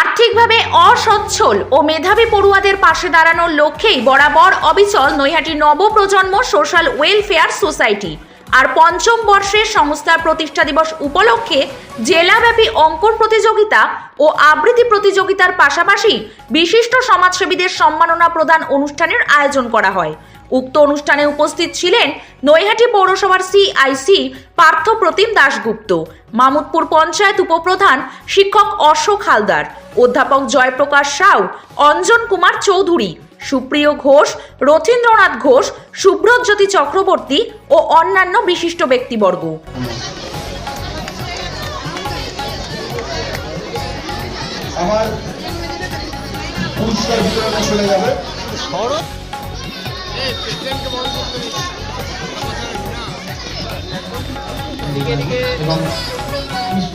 আর্থিকভাবে অসচ্ছল ও মেধাবী পড়ুয়াদের পাশে দাঁড়ানোর লক্ষ্যেই বরাবর অবিচল নৈহাটি নবপ্রজন্ম সোশ্যাল ওয়েলফেয়ার সোসাইটি। আর পঞ্চম বর্ষের সংস্থার প্রতিষ্ঠা দিবস উপলক্ষে জেলাব্যাপী অঙ্কন প্রতিযোগিতা ও আবৃত্তি প্রতিযোগিতার পাশাপাশি বিশিষ্ট সমাজসেবীদের সম্মাননা প্রদান অনুষ্ঠানের আয়োজন করা হয়। উক্ত অনুষ্ঠানে উপস্থিত ছিলেন নৈহাটি পৌরসভার সিআইসি পার্থ প্রতিম দাশগুপ্ত, মামুদপুর পঞ্চায়েত উপপ্রধান শিক্ষক অশোক হালদার অধ্যাপক জয়প্রকাশ সাউ অঞ্জন কুমার চৌধুরী সুপ্রিয় ঘোষ রথীন্দ্রনাথ ঘোষ সুব্রতজ্যোতি চক্রবর্তী ও অন্যান্য বিশিষ্ট ব্যক্তিবর্গ। আমার পুরস্কার বিতরণে চলে যাবে। এবং পুষ্প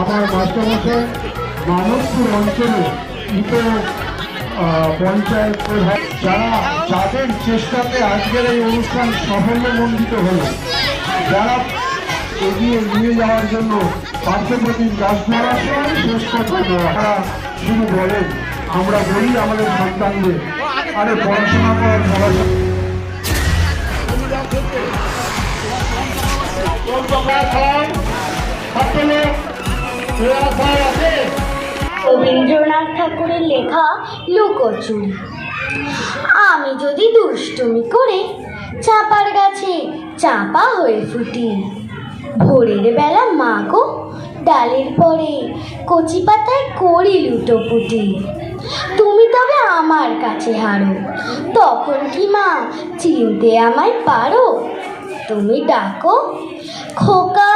আমার মাস্টারমশাই মানবপুর অঞ্চলে উপ পঞ্চায়েত প্রধান যারা যাদের চেষ্টাতে আজকের এই অনুষ্ঠান সাফল্যমণ্ডিত হল। যারা এগিয়ে নিয়ে যাওয়ার জন্য মারার সময় শেষ কথা দেওয়া তারা শুধু বলেন, আমরা বলি আমাদের সন্তানদের। আরে পড়াশোনা করার রবীন্দ্রনাথ ঠাকুরের লেখা লুকোচুরি আমি যদি দুষ্টুমি করে চাপার গাছে চাপা হয়ে ফুটি, ভোরের বেলা মা গো ডালের পরে কচি পাতায় করি লুটোপুটি তুমি তবে আমার কাছে হারো, তখন কি মা চিনতে আমায় পারো? তুমি ডাকো খোকা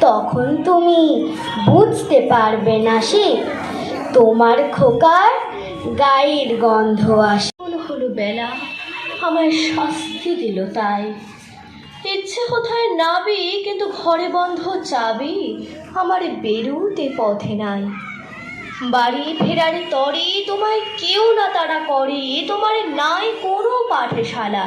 তখন তুমি বুঝতে পারবে না সে। তোমার খোকার গায়ের গন্ধ আসে। মনে হলো বেলা আমায় শাস্তি দিল তাই। ইচ্ছে কোথায় নাবি, কিন্তু ঘরে বন্ধ চাবি আমার বেরুতে পথে নাই। বাড়ি ফেরার তরে তোমায় কেউ না তারা করে, তোমার নাই কোনো পাঠশালা।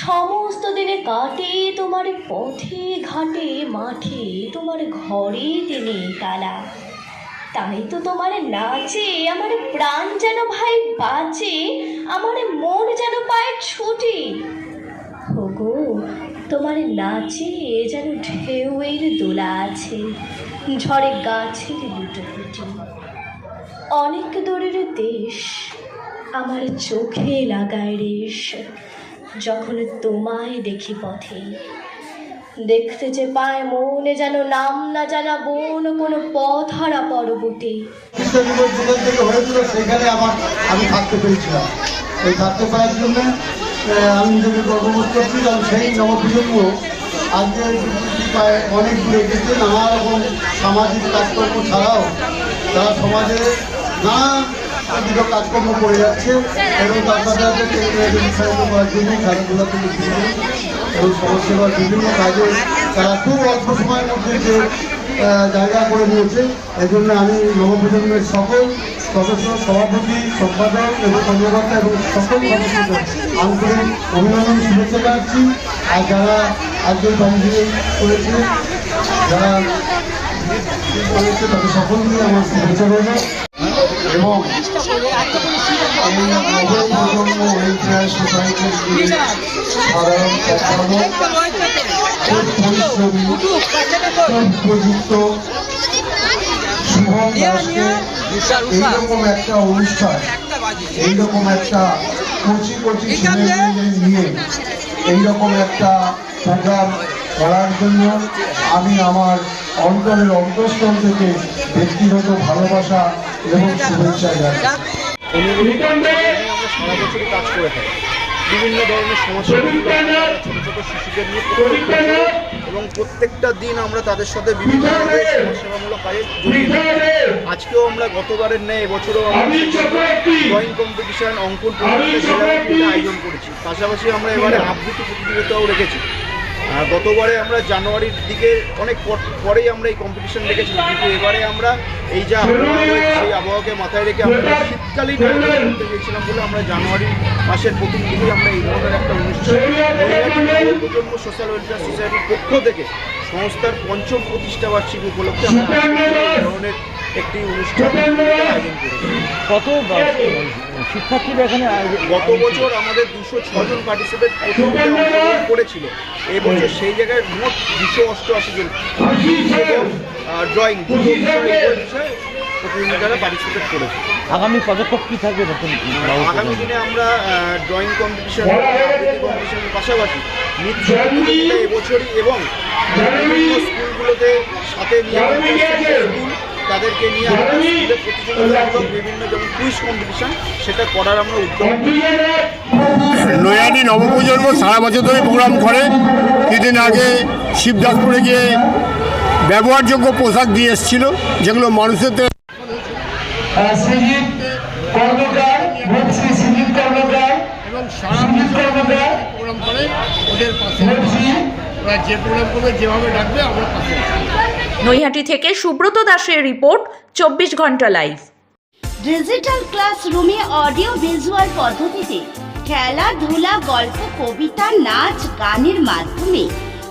সমস্ত দিনে কাটে তোমার পথে, ঘাটে, মাঠে, তোমার ঘরে দিনে তালা তাই তো তোমার নাচে, আমার প্রাণ যেন ভাই বাঁচে, আমার মন যেন পায় ছুটি। ওগো, তোমার নাচে যেন ঢেউয়ের দোলা আছে, ঝড়ে গাছের লুটোপুটি। অনেক দূরের দেশ আমার চোখে লাগায় রেশ। যখন তোমায় দেখি পথে, দেখতে যে পায় মনে যেন নাম না জানা বোন, কোনো পথ হারা পর্বতে। সেখানে আমার, আমি থাকতে পেরেছিলাম। এই থাকতে জন্য আমি সেই নবপ্রজন্ম আজকে অনেক দূরে গেছে নানা রকম সামাজিক কাজকর্ম ছাড়াও তারা সমাজে নানা বিধ কাজকর্ম করে যাচ্ছে এবং তার সাথে সাথে উৎসাহিত করার জন্য খেলাধুলা থেকে শুরু এবং সমাজসেবার বিভিন্ন কাজে তারা খুব অল্প সময়ের মধ্যে যে জায়গা করে নিয়েছে। এই জন্য আমি নবপ্রজন্মের সকল সদস্য, সভাপতি, সম্পাদক এবং কর্মকর্তা এবং সকল সদস্যদের আন্তরিক অভিনন্দন, শুভেচ্ছা জানাচ্ছি। আর যারা আজকের কমিটি করেছে, যারা করেছে, তাদের সকলকে আমার শুভেচ্ছা রইল। এবং দাসকে এইরকম একটা অনুষ্ঠান, এইরকম একটা কচি কচি নিয়ে এইরকম একটা প্রোগ্রাম করার জন্য আমি আমার অন্তরের অন্তঃস্থল থেকে ব্যক্তিগত ভালোবাসা এবং শুভেচ্ছা জানাই। আমরা সারা বছরই কাজ করে থাকি বিভিন্ন ধরনের সমস্যা ছোট ছোট শিশুদের নিয়ে এবং প্রত্যেকটা দিন আমরা তাদের সাথে বিভিন্ন ধরনের সমাজসেবামূলক কাজে আজকেও আমরা গতবারের ন্যায় এবছরও ড্রয়িং কম্পিটিশন অঙ্কন প্রতিযোগিতা আয়োজন করেছি। পাশাপাশি আমরা এবারে আবৃত্তি প্রতিযোগিতাও রেখেছি। গতবারে আমরা জানুয়ারির দিকে অনেক পর- পরেই আমরা এই কম্পিটিশন রেখেছিলাম কিন্তু এবারে আমরা এই যে আবহাওয়া সেই আবহাওয়াকে মাথায় রেখে আমরা শীতকালীন করতে চেয়েছিলাম বলে আমরা জানুয়ারি মাসের প্রথম দিকেই আমরা এই ধরনের একটা অনুষ্ঠান প্রজন্ম সোশ্যাল ওয়েলফেয়ার সোসাইটির পক্ষ থেকে সংস্থার পঞ্চম প্রতিষ্ঠা বার্ষিকী উপলক্ষে আমরা ধরনের একটি অনুষ্ঠান আয়োজন করেছি। কত শিক্ষার্থীরা এখানে গত বছর আমাদের দুশো ছজন পার্টিসিপেট অংশগ্রহণ করেছিল এই বছর সেই জায়গায় মোট দুশো অষ্টআশি জন। ড্রয়িং বিষয় বিষয়ে প্রতিযোগিতারা পার্টিসিপেট করেছে। আগামী পদক্ষেপ কি থাকবে নতুন আগামী দিনে আমরা ড্রয়িং কম্পিটিশন আবৃত্তি কম্পিটিশনের পাশাপাশি নৃত্য প্রতিযোগিতা এবছরই এবং স্কুলগুলোতে সাথে নিয়ে স্কুল তাদেরকে নিয়ে আমরা স্কুলে প্রতিযোগিতামূলক বিভিন্ন যেমন কুইজ কম্পিটিশন সেটা করার আমরা উদ্যোগ নিয়েছি। নৈয়াটি নবপ্রজন্ম সারা বছর ধরে প্রোগ্রাম করে। কিছুদিন আগে শিবদাসপুরে গিয়ে ব্যবহারযোগ্য পোশাক দিয়ে এসেছিল যেগুলো মানুষের শ্রীজিৎ কর্মকার শ্রী শ্রীজিৎ কর্মকার এবং কর্মকার প্রোগ্রাম করে ওদের পাশে ওরা যে প্রোগ্রাম করবে যেভাবে ডাকবে আমরা পাশে নৈহাটি থেকে সুব্রত দাসের রিপোর্ট চব্বিশ ঘণ্টা লাইভ। ডিজিটাল ক্লাসরুমে অডিও ভিজুয়াল পদ্ধতিতে খেলাধুলা গল্প কবিতা নাচ গানের মাধ্যমে